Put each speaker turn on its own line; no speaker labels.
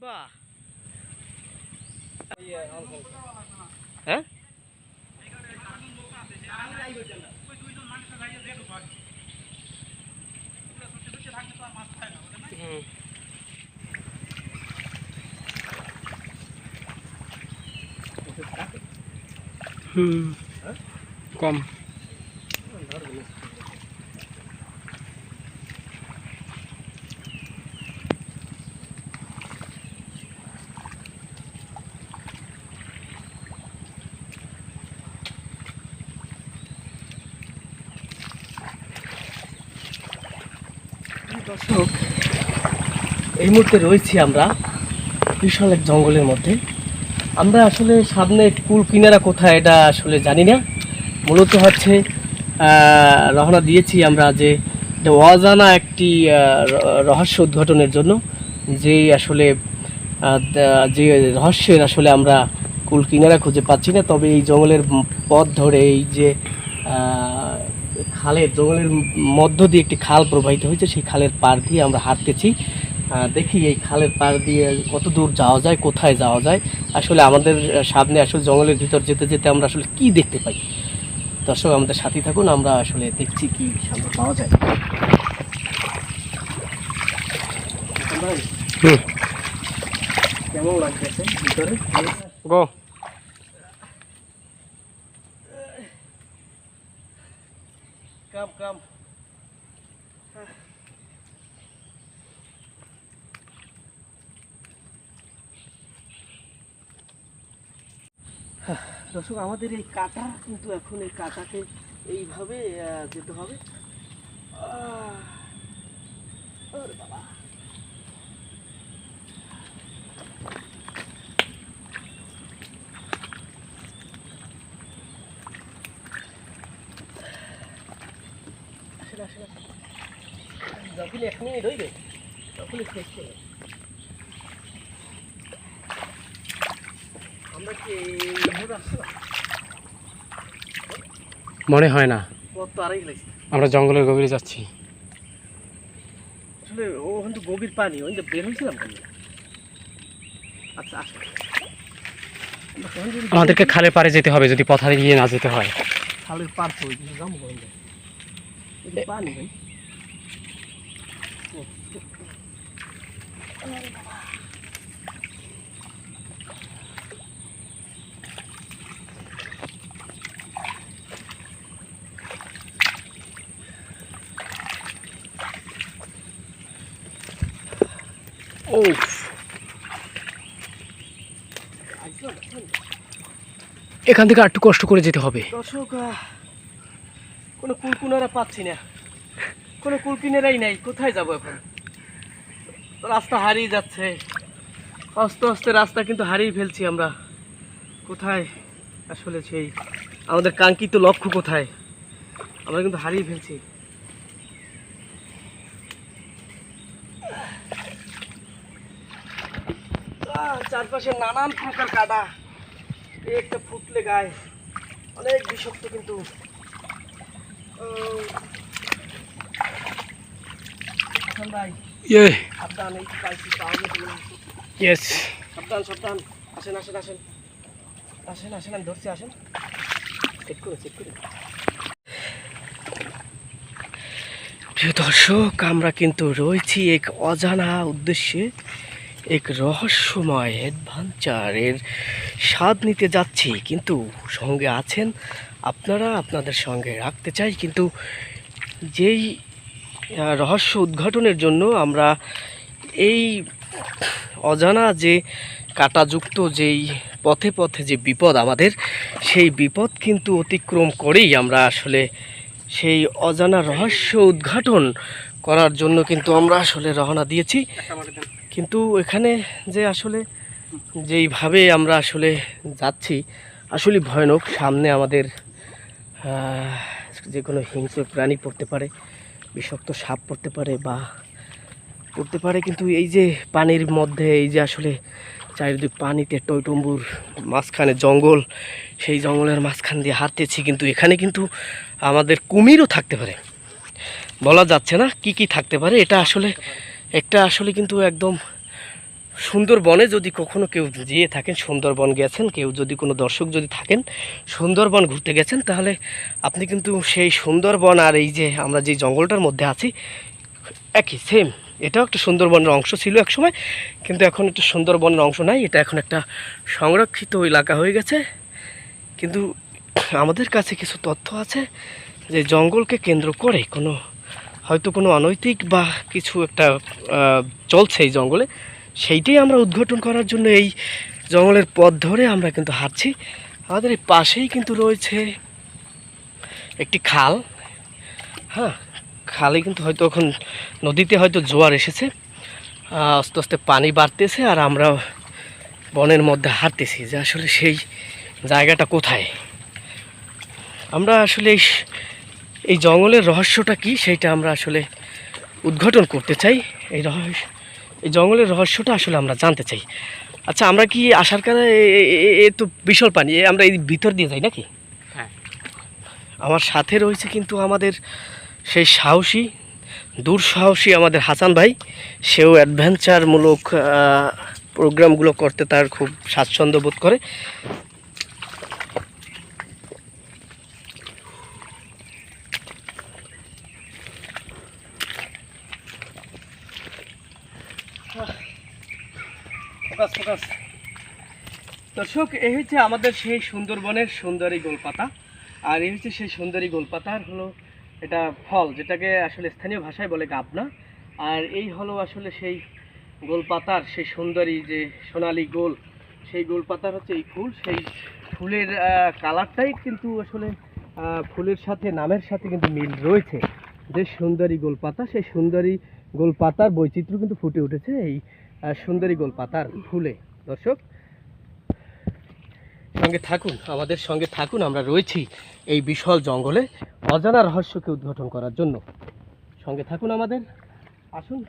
বাহ। হ্যাঁ? হুম। হুম। কম। দর্শক, এই মুহূর্তে রয়েছি আমরা বিশাল এক জঙ্গলের মধ্যে। আমরা আসলে সামনে কুল কিনারা কোথায় এটা আসলে জানি না। মূলত হচ্ছে রওনা দিয়েছি আমরা যে অজানা একটি রহস্য উদ্ঘাটনের জন্য। যে আসলে যে রহস্যের আসলে আমরা কুল কিনারা খুঁজে পাচ্ছি না। তবে এই জঙ্গলের পথ ধরে এই যে খালের জঙ্গলের মধ্য দিয়ে একটি খাল প্রবাহিত হয়েছে সেই খালের পার দিয়ে আমরা হাঁটতেছি। দেখি এই খালের পার দিয়ে কত দূর যাওয়া যায় কোথায় যাওয়া যায়? আসলে আমাদের সামনে আসলে জঙ্গলের ভিতর যেতে যেতে আমরা আসলে কি দেখতে পাই? দর্শক আমাদের সাথে থাকুন আমরা আসলে দেখছি কি সামনে পাওয়া যায়। কেমন লাগতেছে ভিতরে?
গো
কাম come. দর্শক আমাদের এই কাটা কিন্তু এখন এই কাটাকে এইভাবে যেতে হবে বাবা। আসেন, আসেন, আসেন। যখন এক মিনিট হইবে আমরা কি
মনে হয় না। আমরা জঙ্গলের গভীরে যাচ্ছি।
আসলে ও কিন্তু গভীর পানি ওই যে বের হয়েছিলাম আচ্ছা
আমাদেরকে খালের পাড়ে যেতে হবে যদি পথারে গিয়ে না যেতে হয়।
খালের তো যাব যে পানি ভাই ও,
ও
আসলাম, আসলাম।
এখান থেকে একটু কষ্ট করে যেতে হবে।
দর্শক কোনো কুলকুনারা পাচ্ছি না। কোনো কুলকিনারাই নাই, কোথায় যাব এখন? রাস্তা হারিয়ে যাচ্ছে। আস্তে আস্তে রাস্তা কিন্তু হারিয়ে ফেলছি আমরা। কোথায়? আসলে সেই, আমাদের কাঙ্ক্ষিত লক্ষ্য কোথায়? আমরা কিন্তু হারিয়ে ফেলছি। চারপাশে নানান প্রকার কাদা। একটা ফুটলে গায়ে। অনেক বিষাক্ত কিন্তু।
ইয়ে।
সাবধান এই পাইছি পাওয়া গেছে হচ্ছে।
ইয়েস
সাবধান সাবধান। আসেন আসেন আসেন। আসেন আসেন আমি ধরছি আসেন। চেক করে চেক করে প্রিয় দর্শক আমরা কিন্তু রয়েছি এক অজানা উদ্দেশ্যে এক রহস্যময় অ্যাডভেঞ্চারের স্বাদ নিতে যাচ্ছি। কিন্তু সঙ্গে আছেন আপনারা আপনাদের সঙ্গে রাখতে চাই। কিন্তু যেই রহস্য উদ্ঘাটনের জন্য আমরা এই অজানা যে কাটাযুক্ত যেই পথে পথে যে বিপদ আমাদের, সেই বিপদ কিন্তু অতিক্রম করেই আমরা আসলে সেই অজানা রহস্য উদ্ঘাটন করার জন্য কিন্তু আমরা আসলে রওনা দিয়েছি। কিন্তু এখানে যে আসলে যেইভাবে আমরা আসলে যাচ্ছি আসলে ভয়ানক। সামনে আমাদের যে কোনো হিংস্র প্রাণী পড়তে পারে। বিষাক্ত সাপ পড়তে পারে বা পড়তে পারে, কিন্তু এই যে পানির মধ্যে, এই যে আসলে চারিদিক পানিতে টইটম্বুর মাঝখানে জঙ্গল, সেই জঙ্গলের মাঝখান দিয়ে হাঁটতেছি, কিন্তু এখানে কিন্তু আমাদের কুমিরও থাকতে পারে। বলা যাচ্ছে না কি কি থাকতে পারে, এটা আসলে, একটা আসলে কিন্তু একদম সুন্দরবনে যদি কখনো কেউ যেয়ে থাকেন, সুন্দরবন গেছেন, কেউ যদি কোনো দর্শক যদি থাকেন, সুন্দরবন ঘুরতে গেছেন, তাহলে আপনি কিন্তু সেই সুন্দরবন আর এই যে আমরা যে জঙ্গলটার মধ্যে আছি, একই সেম এটাও একটা সুন্দরবনের অংশ ছিল এক সময়, কিন্তু এখন এটা সুন্দরবনের অংশ নাই, এটা এখন একটা সংরক্ষিত এলাকা হয়ে গেছে। কিন্তু আমাদের কাছে কিছু তথ্য আছে যে জঙ্গলকে কেন্দ্র করে কোনো, হয়তো কোনো অনৈতিক বা কিছু একটা চলছে এই জঙ্গলে। সেইটাই আমরা উদ্ঘাটন করার জন্য এই জঙ্গলের পথ ধরে আমরা কিন্তু হাঁটছি। আমাদের এই পাশেই কিন্তু রয়েছে একটি খাল। হ্যাঁ খালে কিন্তু হয়তো এখন নদীতে হয়তো জোয়ার এসেছে। আস্তে আস্তে পানি বাড়তেছে আর আমরা বনের মধ্যে হাঁটতেছি যে আসলে সেই জায়গাটা কোথায়? আমরা আসলে এই এই জঙ্গলের রহস্যটা কি? সেইটা আমরা আসলে উদ্ঘাটন করতে চাই। এই রহস্য এই জঙ্গলের রহস্যটা আসলে আমরা জানতে চাই। আচ্ছা আমরা কি আসার কারণে এ তো বিশাল পানি আমরা এই ভিতর দিয়ে যাই নাকি?
হ্যাঁ।
আমার সাথে রয়েছে কিন্তু আমাদের সেই সাহসী দুঃসাহসী আমাদের হাসান ভাই। সেও অ্যাডভেঞ্চারমূলক প্রোগ্রামগুলো করতে তার খুব স্বাচ্ছন্দ্য বোধ করে। ফোকাস ফোকাস দর্শক, এই হচ্ছে আমাদের সেই সুন্দরবনের সুন্দরী গোলপাতা। আর এই হচ্ছে সেই সুন্দরী গোলপাতার হলো এটা ফল, যেটাকে আসলে স্থানীয় ভাষায় বলে গাবনা। আর এই হলো আসলে সেই গোলপাতার, সেই সুন্দরী যে সোনালী গোল, সেই গোলপাতার হচ্ছে এই ফুল। সেই ফুলের কালারটাই কিন্তু আসলে ফুলের সাথে, নামের সাথে কিন্তু মিল রয়েছে। যে সুন্দরী গোলপাতা, সেই সুন্দরী গোলপাতার বৈচিত্র্য কিন্তু ফুটে উঠেছে এই সুন্দরী গোল পাতার ফুলে দর্শক, সঙ্গে থাকুন, আমাদের সঙ্গে থাকুন, আমরা রয়েছি এই বিশাল জঙ্গলে অজানা রহস্যকে উদ্ঘাটন করার জন্য সঙ্গে থাকুন আমাদের, আসুন।